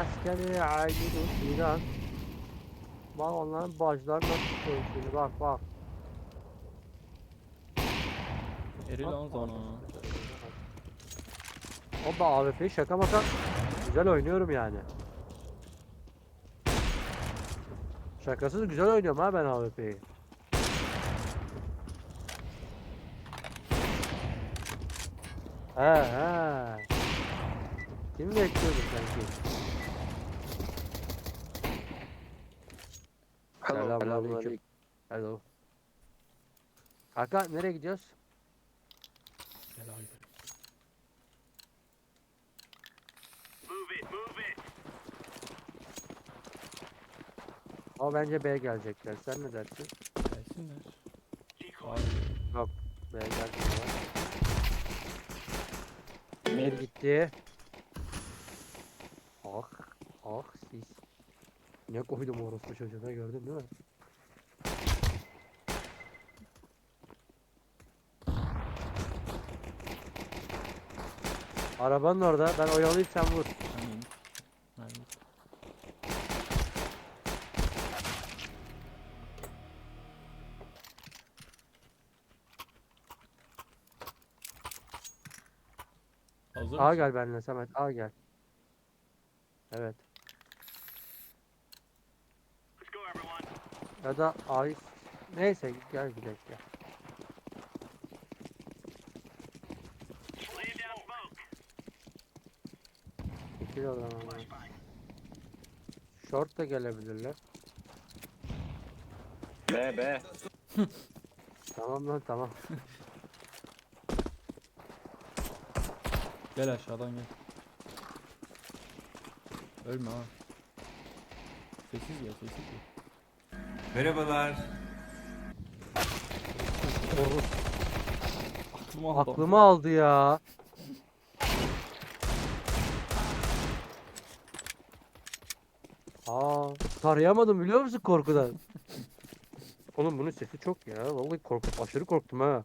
meskeni aynidu filan. Bak onların bacıları nasıl şimdi bak bak. Eri lan sana. O da AWP'yi şaka maka güzel oynuyorum yani. Şakasız güzel oynuyorum ha ben AWP'yi. He he. Kim bekliyordun sanki? Selamünaleyküm. Hello. Kanka nereye gidiyoruz? Gel abi. Ama bence B gelecekler. Sen ne dersin? Gelsinler. Abi. B gelecekler. Bir gitti. Ah, ah. Ne koydum orospu çocuğuna gördün değil mi? Arabanın orada. Ben oyalayayım sen vur. Hazır A mısın? gel benimle Samet. A gel. Evet. Ya da A'yı neyse gel gidelim gel. Çekil o zaman. ya. Short da gelebilirler. B B. Tamam lan tamam. Gel aşağıdan gel. Ölme ha. Sessiz gel sessiz gel. Merhabalar. Aklıma aldı. aklımı aldı ya. Aa, tarayamadım biliyor musun korkudan? Oğlum bunun sesi çok ya. Vallahi korkup aşırı korktum ha.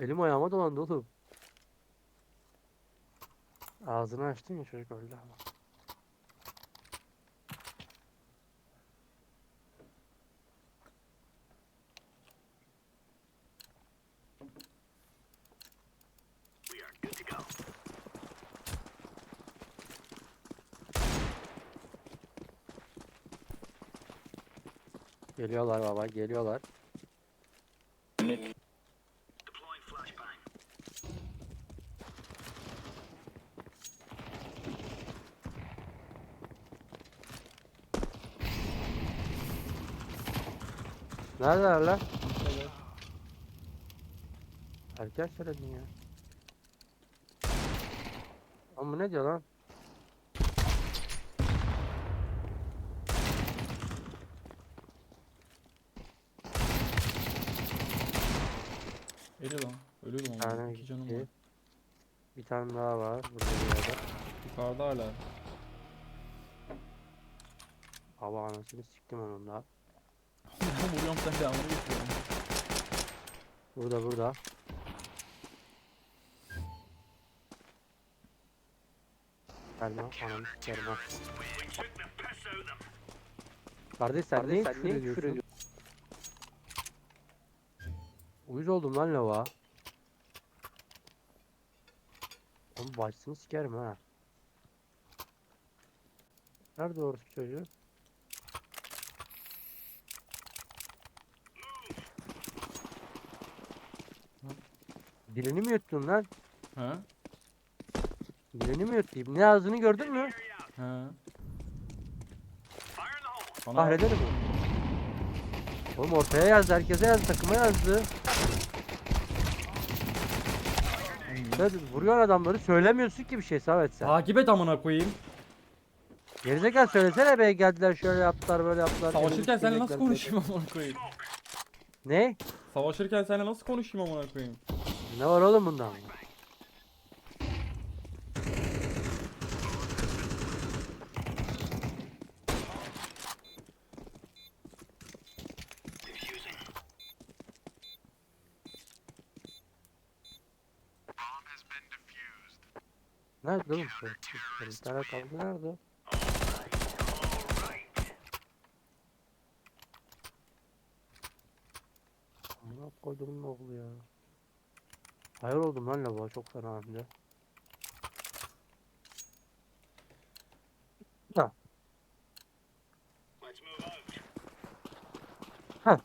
Elim ayağıma dolandı oğlum. Ağzını açtın ya çocuk öldü ama. Geliyorlar baba geliyorlar. Neredeler lan? Erken söyledin ya. Ama ne diyor lan? Eri lan. Ölüyorum ama. tane İki canım var. Bir tane daha var burada bir yerde. Yukarıda hala. Hava anasını siktim onun da. Vuruyorum sen devamını getiriyorum. Burada burada. Gelme ananı sikerim ha. Kardeş sen niye küfür ediyorsun? Uyuz oldum lan lava. Oğlum başını sikerim ha. Nerede orası çocuğu? Dilini mi yuttun lan? Ha? Dilini mi yuttun? Ne yazdığını gördün mü? Ha? Bana Kahredelim mi? Oğlum ortaya yazdı, herkese yazdı, takıma yazdı. Sen vuruyorsun adamları, söylemiyorsun ki bir şey Samet sen. Takip et amına koyayım. Gerizekalı söylesene be geldiler şöyle yaptılar böyle yaptılar. Savaşırken seninle nasıl konuşayım amına koyayım? Ne? Savaşırken seninle nasıl konuşayım amına koyayım? Ne var oğlum bundan? Şu? Bir tane kaldı nerede? Amına koyduğumun oğlu ya. Hayır oldum lan lavuğa çok fena hem de. Ha. Ha.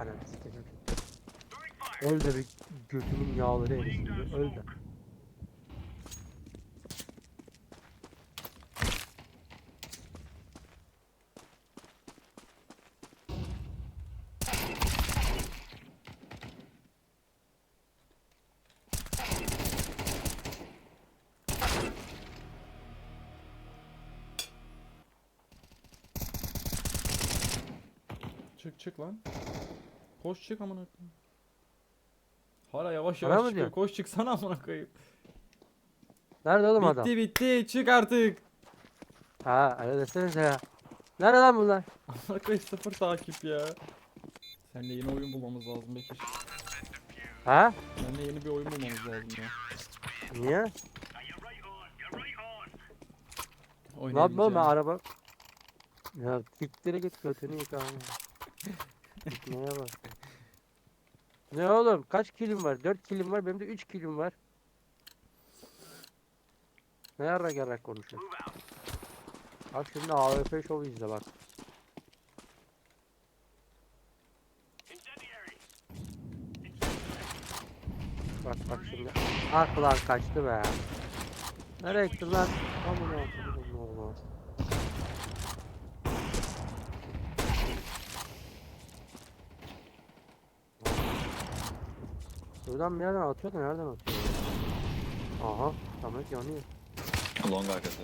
Ananı sikeceğim. Öl de bir götümün yağları erisin bir öl de. Çık çık lan. Koş çık amına koyayım. Hala yavaş yavaş mı çıkıyor. diyor? Koş çıksana amına koyayım. Nerede oğlum adam? Bitti bitti çık artık. Ha öyle desenize ya. Nerede lan bunlar? Amına koyayım sıfır takip ya. Seninle yeni oyun bulmamız lazım Bekir. Ha? Seninle yeni bir oyun bulmamız lazım ya. Niye? Ne yapayım oğlum ben araba... Ya siktire git götünü yıka. Neye bak. Ne oğlum kaç kilim var? 4 kilim var benim de 3 kilim var. Ne yarrak yarrak konuşuyor. Bak şimdi AWP şovu izle bak. Bak bak şimdi. Aklan kaçtı be. Nereye gittin lan? Amına koydum oğlum. Buradan bir yerden atıyor da nereden atıyor? Aha, Samet yanıyor. Long arkası.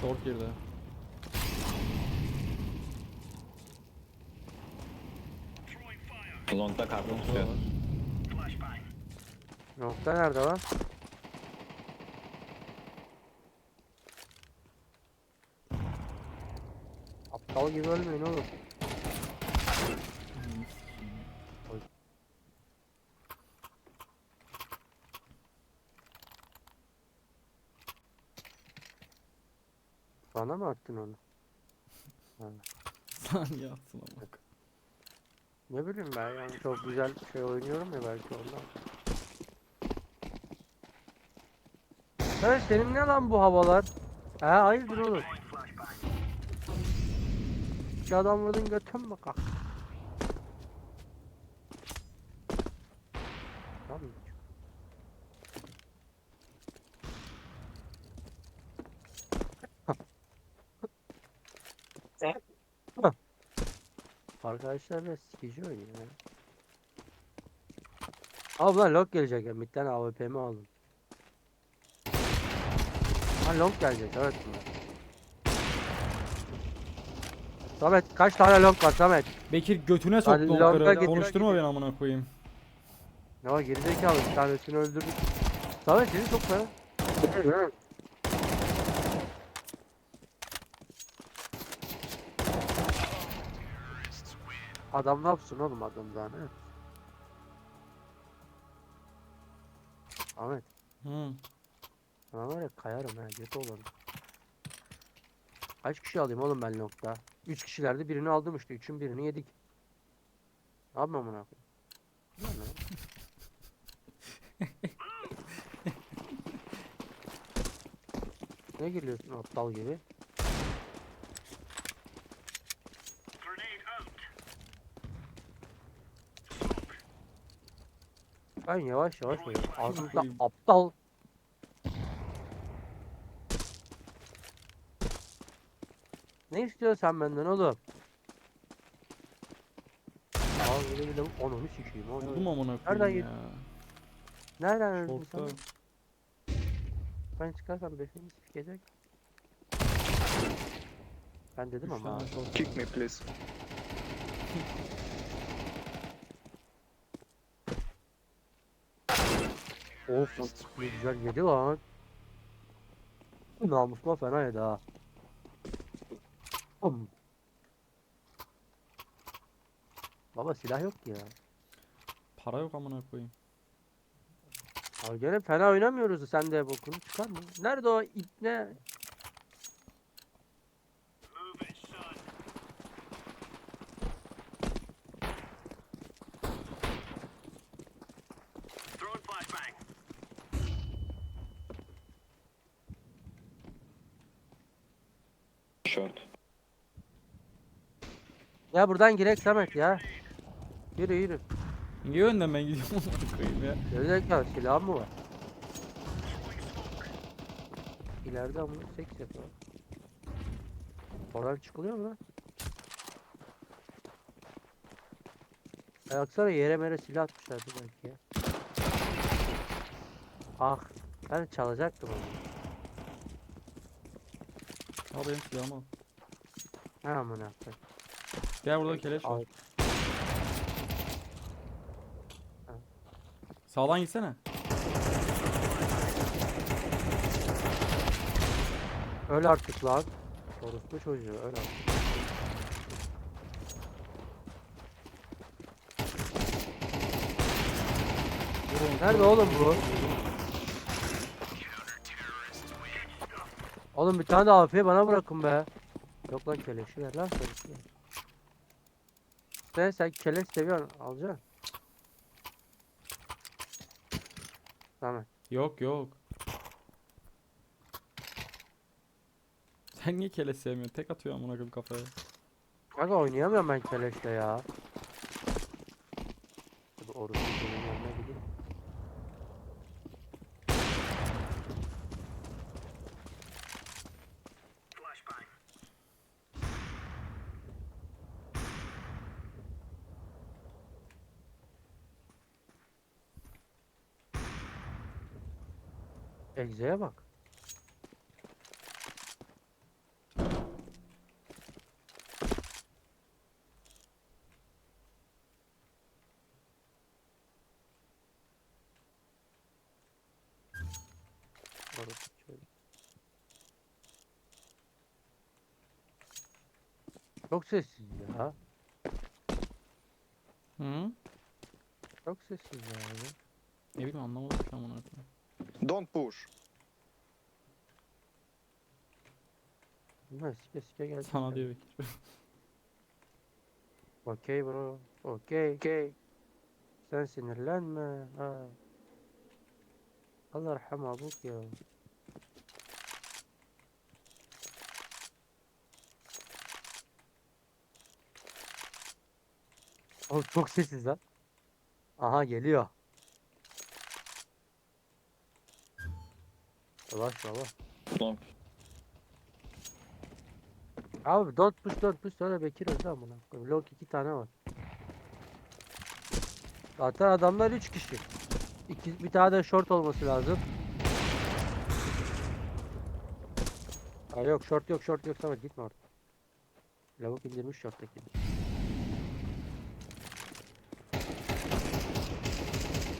Short girdi. Long'da kartı Short tutuyor. Nokta nerede lan? Aptal gibi ölmeyin oğlum. Bana mı attın onu? Saniye atsın koyayım. Ne bileyim ben yani çok güzel şey oynuyorum ya belki ondan. Evet senin ne lan bu havalar? Ha hayırdır oğlum? İki adam vurdun götün mü kalk? Tamam. Arkadaşlarla sikici oynuyor ya. Abi lan long gelecek ya. Bir tane AWP'mi aldım. Ha long gelecek evet. Samet kaç tane long var Samet? Bekir götüne soktu longa onları. git, Konuşturma beni amına koyayım. Ne var gerizekalı bir tanesini öldürdük. Samet seni çok fena. Adam ne yapsın oğlum adam daha ne? Ahmet Hı. sana var ya kayarım ha götü olalım. Kaç kişi alayım oğlum ben nokta? 3 kişilerde birini aldım işte. Üçün birini yedik. Ne yapmam amına koyayım? Ne gülüyorsun aptal gibi? Ben yavaş yavaş oynuyorum. Ağzınızda koyayım. aptal. Ne istiyorsun sen benden oğlum? Aa böyle bir lavuk sikeyim. ne? Buldum amına Nereden koyayım ya. Nereden öldün sen? Ben çıkarsam besini sikecek. Ben dedim Üç ama. tane. Kick me please. Of ne güzel yedi lan. Namusma fena yedi ha. Om. Baba silah yok ki ya. Para yok amına koyayım. Abi gene fena oynamıyoruz sen de bokunu çıkar mı? Nerede o ne? Short. Ya buradan girek Samet ya. Yürü yürü. Niye önden ben gidiyorum koyayım ya. Gerizekalı silahın mı var? İleride ama seks yapıyor. Oradan çıkılıyor mu lan? Baksana yere mere silah atmışlardı belki ya. Ah ben çalacaktım onu. Al benim silahımı al. Ha amına koyayım. Gel burada keleş var. Al. Sağdan gitsene. Öl artık lan. Orospu çocuğu öl artık. Nerede oğlum bu? Oğlum bir tane de AFK bana bırakın be. Yok lan keleşi ver lan sarısı. Sen sen keleş seviyorsun alacaksın. Tamam. Yok yok. Sen niye keleş sevmiyorsun? Tek atıyor amına koyayım kafaya. Kanka oynayamıyorum ben keleşle ya. Orası Egze'ye bak. Çok sessiz ya. Hı? Çok sessiz yani. Ne bileyim anlamadım ki amına koyayım. Don't push. Bunlar sike sike geldi. Sana diyor Bekir. Okey bro. Okey. Okey. Sen sinirlenme. Ha. Allah rahmet abuk ya. Oğlum çok sessiz lan. Aha geliyor. Yavaş yavaş. Long. Abi 4 push 4 push sonra Bekir öldü amına. Long 2 tane var. Zaten adamlar 3 kişi. İki, bir tane de short olması lazım. Ha yok short yok short yok Samet gitme orada. Lavuk indirmiş short'taki.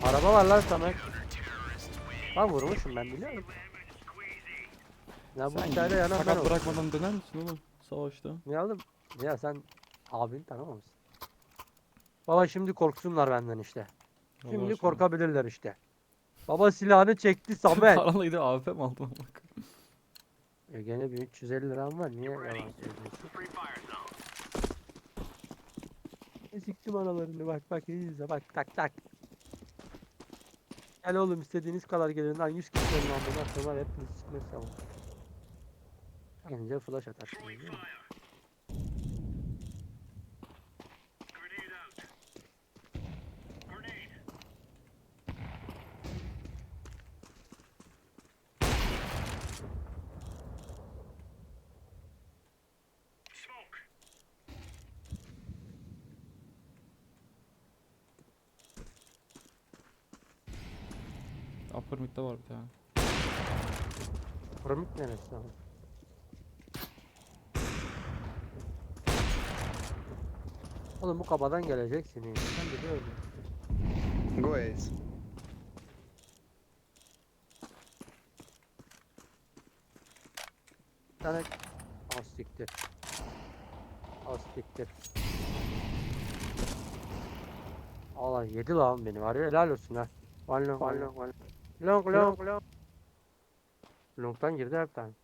Araba var lan Samet. Bak vurmuşum ben biliyorum. Ya bu Sen hikayede yanan ben sakat oldum. bırakmadan döner misin oğlum? Savaşta. Ya oğlum ya sen abini tanımamışsın. Baba şimdi korksunlar benden işte. Allah Şimdi aşkına. korkabilirler işte. Baba silahını çekti Samet. Paranla gidip AWP mi aldım amına koyayım? e gene bir 350 liram var. Niye yalan söylüyorsun? E Siktim aralarını bak bak iyi izle bak tak tak. Gel oğlum istediğiniz kadar gelin lan 100 kişi gelin lan sonra hepiniz sikmesi ama. Gelince flash değil mi? Upper mid'de var bir tane. Piramit neresi Oğlum bu kabadan geleceksin. Sen de böyle. Go Ace. Bir tane... Astiktir. Astiktir. Allah yedi lan beni var ya helal olsun ha. Van long van long van long. Long long long. Long'tan girdi hepten.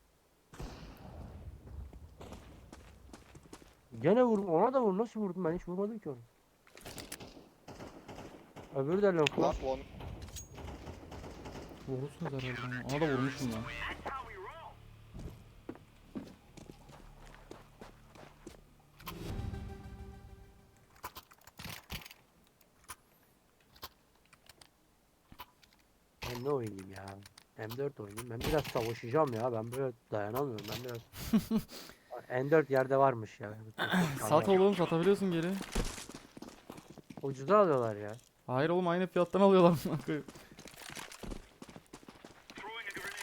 Gene vurdum ona da vurdum nasıl vurdum ben hiç vurmadım ki onu. Öbürü de long. Last one. Vurursunuz herhalde ama. Ona da vurmuşum lan. Ben ne oynayayım ya? M4 oynayayım. Ben biraz savaşacağım ya. Ben böyle dayanamıyorum. Ben biraz... N4 yerde varmış ya. Sat oğlum satabiliyorsun geri. Ucuza alıyorlar ya. Hayır oğlum aynı fiyattan alıyorlar.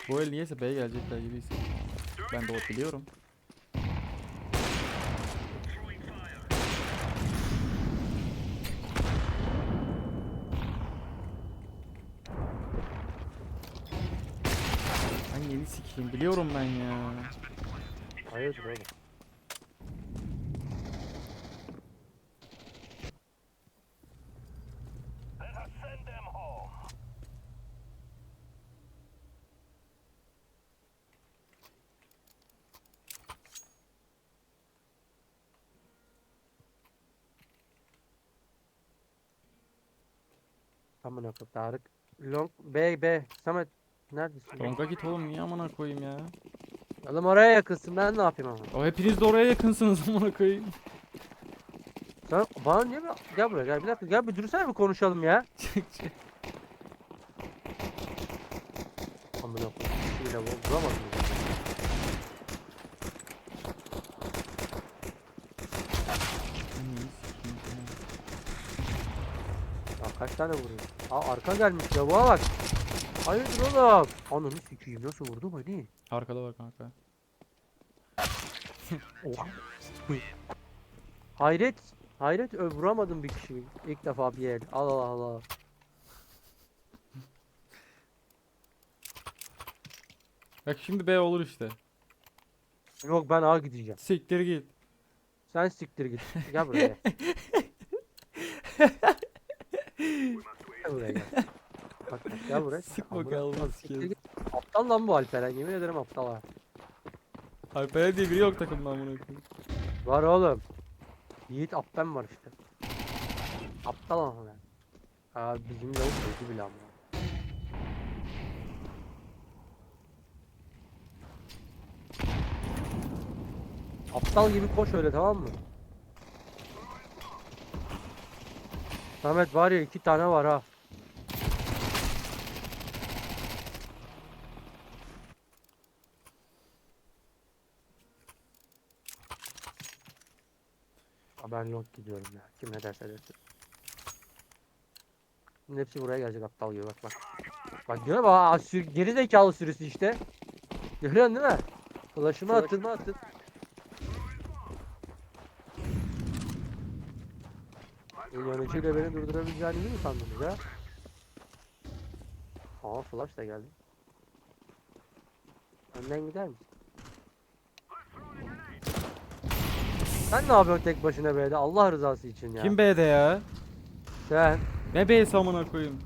Bu el niyeyse B'ye gelecekler gibi hissediyorum. Ben de o biliyorum. Ben yeni sikeyim biliyorum ben ya. Hayırdır oğlum? Amına koyayım Tarık. Long B B Samet neredesin? Longa git oğlum niye amına koyayım ya. Oğlum oraya yakınsın ben ne yapayım ama? O hepiniz de oraya yakınsınız amına koyayım. Sen bana niye mi? Gel buraya gel bir dakika gel bir dursana bir konuşalım ya. Çık çık. Amına koyayım. Yine ya. Ya. Ya kaç tane vuruyor? Aa arka gelmiş ya buna bak. Hayırdır oğlum? Ananı sikeyim nasıl vurdu beni? Arkada var kanka. Oha. Hayret. Hayret ö vuramadım bir kişiyi. İlk defa bir el. Allah Allah. Bak şimdi B olur işte. Yok ben A gideceğim. Siktir git. Sen siktir git. Gel buraya. gel buraya gel. Bak, bak, gel buraya. Sık Amına siktir git. Aptal lan bu Alperen. Yemin ederim aptal ha. Alper diye biri yok takımda amına koyayım. Var oğlum. Yiğit Aptan var işte. Aptal ama ben. Aa bizim lavuk kötü bile ama. Aptal gibi koş öyle tamam mı? Samet var ya iki tane var ha. Ben long gidiyorum ya. Kim ne derse desin. Şimdi hepsi buraya gelecek aptal gibi bak bak. Bak görüyor musun? Aa, sür, geri zekalı sürüsü işte. Görüyorsun değil mi? Flash'ımı atın. atın. Yöneticiyle beni durdurabileceğinizi mi sandınız ya? Aa flash da geldi. Önden gider misin? Sen ne yapıyorsun tek başına B'de Allah rızası için ya? Kim B'de ya? Sen Ne B'si amına koyayım?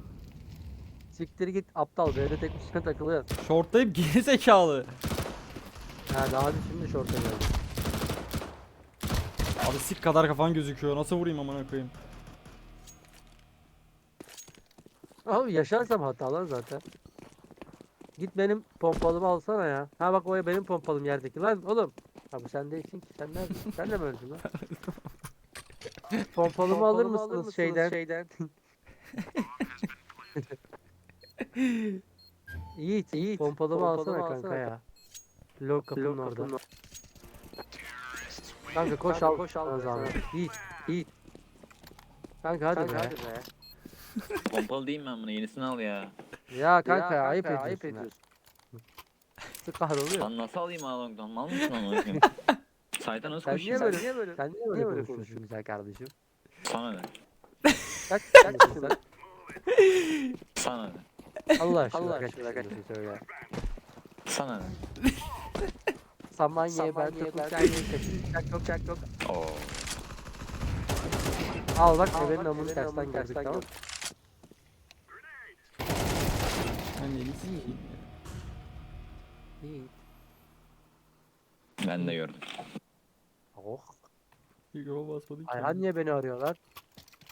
siktir git aptal B'de tek başına takılıyorsun. Shortlayıp geri zekalı. Ha daha hadi şimdi short'a geldi. Abi sik kadar kafan gözüküyor. Nasıl vurayım amına koyayım? Abi yaşarsam hatalar zaten. Git benim pompalımı alsana ya. Ha bak o benim pompalım yerdeki lan oğlum. Ha bu sen değilsin ki sen neredesin? Sen de mi öldün lan? pompalımı alır mısınız şeyden? şeyden? Yiğit, Yiğit. Pompalımı alsana kanka ya. Log kapının orada. Kanka koş al, koş al. Zahmet. Yiğit, Yiğit. Kanka hadi be. Pompalı değil mi ben bunu? Yenisini al ya. Ya kanka, ayıp ediyorsun. Ayıp ediyorsun. Sık kahroluyor. Lan nasıl alayım Along'dan? Mal mısın onu? Saydan nasıl Sen niye koşayım? böyle, niye böyle, sen niye böyle, konuşuyorsun güzel kardeşim? Sana ne? Kaç, kaç yaşındasın sen? Sana ne? Allah aşkına, Allah kaç aşkına, kaç yaşındasın söyle. Sana ne? Saman ye ben tokum sen çak yok çak yok. Oh. Al bak ebenin amını tersten geldik tamam. Anneni sikeyim. İyi. Ben de gördüm. Oh. Mikrofon basmadı ki. Ayhan niye beni arıyorlar?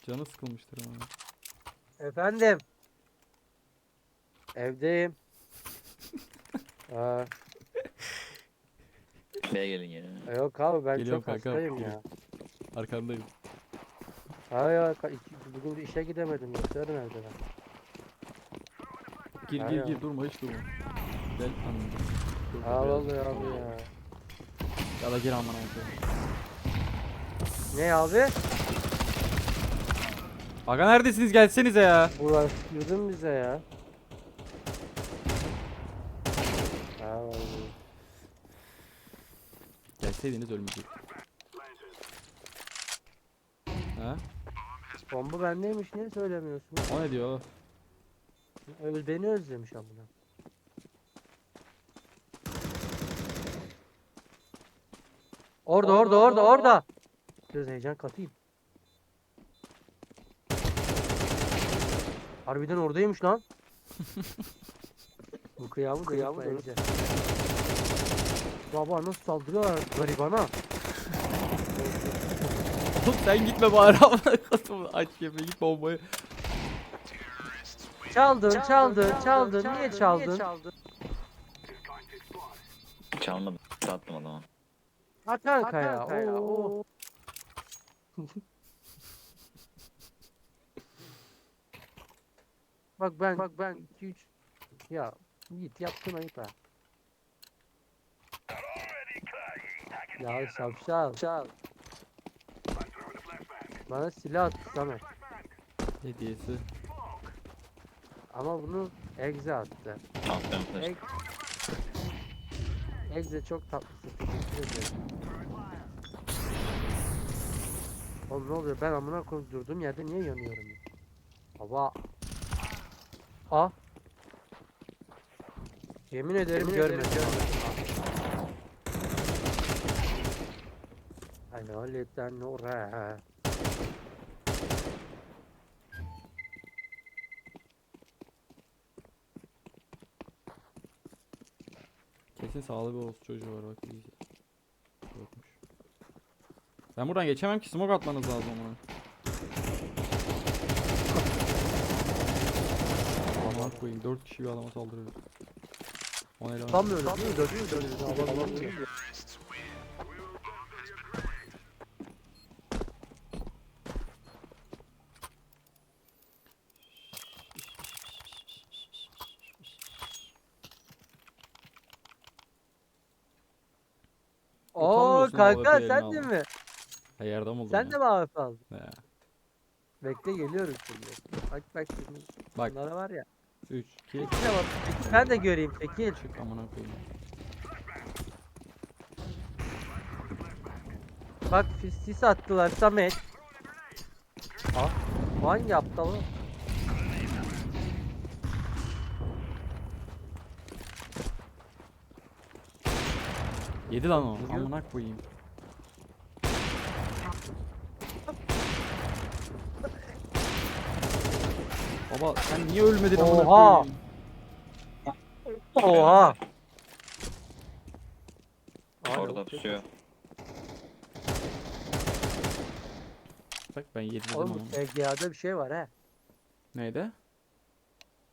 Canı sıkılmıştır ama. Efendim. Evdeyim. Aa, B'ye gelin ya. yok abi ben Geliyorum çok kanka, hastayım ya. Arkandayım. Hayır ya ka- iki- bugün işe gidemedim yoksa nerede ben? Gir Ha gir ya. gir durma hiç durma. Gel anladım. Oluyor abi ya. Ya da gir aman abi. Ne abi? Aga neredesiniz gelsenize ya. Uğraştırdın bize ya. Ha vallahi. Gelseydiniz ölmeyecek. Ha? Bomba bendeymiş niye söylemiyorsun? O ne diyor? Öyle beni özlemiş amına. Orada orada orada orada. Biraz heyecan katayım. Harbiden oradaymış lan. Bu kıyamı kıyamı iyice. Baba nasıl saldırıyorlar garibana. Oğlum sen gitme bari amına koyayım. Aç yemeği git bombayı. Çaldın çaldın çaldın niye çaldın? Çalmadım. Sattım adama. Ha kanka ya. oo. Bak ben bak ben 2 3 ya git yaptın ayıp ha. Ya şapşal. Şapşal. Bana silah attı Samet. Hediyesi. Ama bunu Egze attı. Egg... Egze çok tatlısın. Ederim. Oğlum ne oluyor? Ben amına koyup durduğum yerde niye yanıyorum ya? Baba. Ah. Yemin ederim görmedim. Hayaletten nura. Kesin sağlı bir orospu çocuğu var bak iyice. Yokmuş. Ben buradan geçemem ki smoke atmanız lazım ona. Aman koyayım 4 kişi bir adama saldırıyor. O ne lan? Tam öyle değil mi? Dönüyor dönüyor. Adam dönüyor. Oo Utanmıyorsun kanka AWP sen de alma. mi? Ha yerden buldum Sen ya. de mi AWP aldın? He. Bekle geliyorum şimdi. Bak bak şimdi. Bak Bunlara var ya. 3 2 Çekil ama çekil, ben de göreyim çekil. çık amına koyayım. Bak sis, attılar Samet. Ha? Bu hangi aptalı? Yedi lan o. Amına koyayım. Baba sen niye ölmedin amına Oha! koyayım? Oha! Orada pusuyor. Bak ben yedi dedim Oğlum ama. bu GGA'da bir şey var ha. Neydi?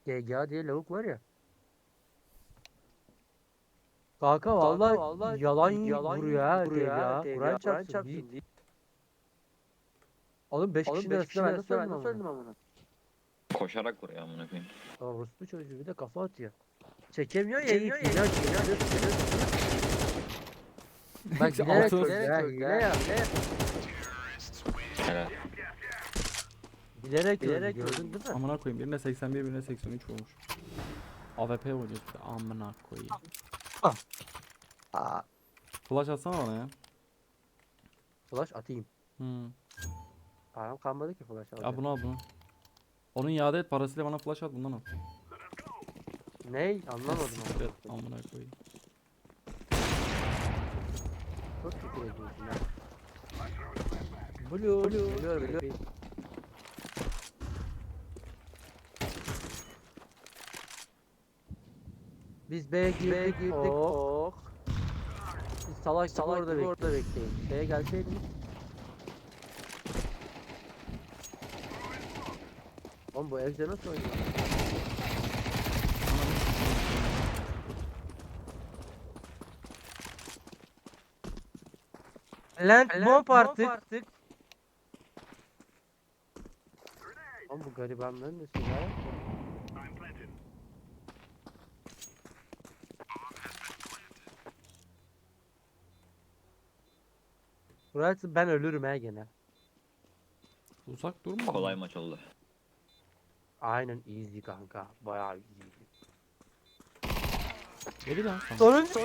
GGA diye lavuk var ya. Kanka vallahi, vallahi yalan, yalan vuruyor ha. GGA. Kur'an çarpsın. Oğlum 5 Oğlum kişinin beş arasında ben nasıl öldüm öldüm amına? Koşarak vuruyor amına koyayım. Orospu çocuğu bir de kafa atıyor. Çekemiyor ya. Çekemiyor ya. Bak ha, sıçtın hile ya. ya. Helal. Bilerek Bilerek gördün değil mi? Amına koyayım. Birine 81 birine 83 olmuş. AWP oynuyor işte. Amına koyayım. Aa, Flash atsana bana ya. flash atayım. Hmm. Param kalmadı ki flash Ya alacak. bunu al bunu. Onun iade et parasıyla bana flash at bundan al. Ney? Anlamadım. Siktir et. Amına koyayım. Çok küfür ediyorsun ya. Blue, blue, biliyorum, biliyorum. Biz B'ye girdik, girdik. Oh. Siz salak salak orada, orada bekleyin. B'ye gelseydiniz. Oğlum bu evde nasıl oynuyor? Land bomb artık. Oğlum bu garibanların nesi ya? Burası ben ölürüm he gene. Uzak durma. Kolay maç oldu. Aynen easy kanka. Bayağı easy. Geri dön sen. Sonuncu